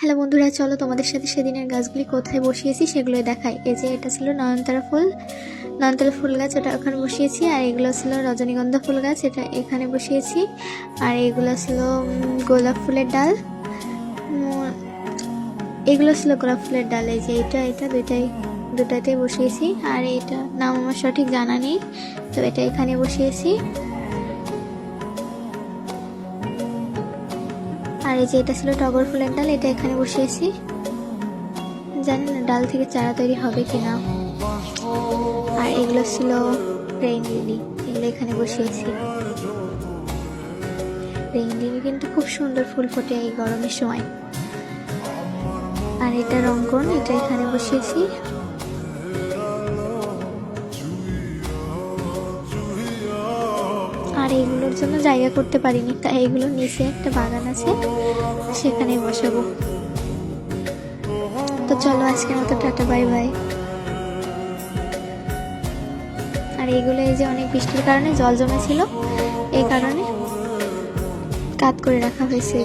Hello বন্ধুরা, চলো তোমাদের সাথে সেদিনের গাছগুলি কোথায় বসিয়েছি সেগুলোই দেখাই। এই যে এটা ছিল নয়নতারা ফুল। নয়নতারা ফুল গাছ, ওটা ওখানে বসিয়েছি। আর এগুলো ছিল রজনীগন্ধা ফুল গাছ, এটা এখানে বসিয়েছি। আর এগুলো ছিল গোলাপ ফুলের ডাল। এগুলো ছিল গোলাপ ফুলের ডাল। এই যে এটা এটা দুটাই দুটাতেই বসিয়েছি। আর এটা নাম আমার সঠিক জানা নেই, তো এটা এখানে বসিয়েছি। আর এই যে এটা ছিল টগর ফুলের ডাল, এটা এখানে বসিয়েছি। জানি না ডাল থেকে চারা তৈরি হবে কিনা। আর এগুলো ছিল রেইন লিলি, এগুলো এখানে বসিয়েছি। রেইন লিলি কিন্তু খুব সুন্দর ফুল ফোটে এই গরমের সময়। আর এটা রঙ্গন, এটা এখানে বসিয়েছি। আর এইগুলোর জন্য জায়গা করতে পারিনি। তাই এইগুলোর নিচে একটা বাগান আছে, সেখানে বসাবো। তো চলো আজকের মতো টাটা, বাই বাই। আর এইগুলো এই যে অনেক বৃষ্টির কারণে জল জমেছিল এই কারণে কাত করে রাখা হয়েছে।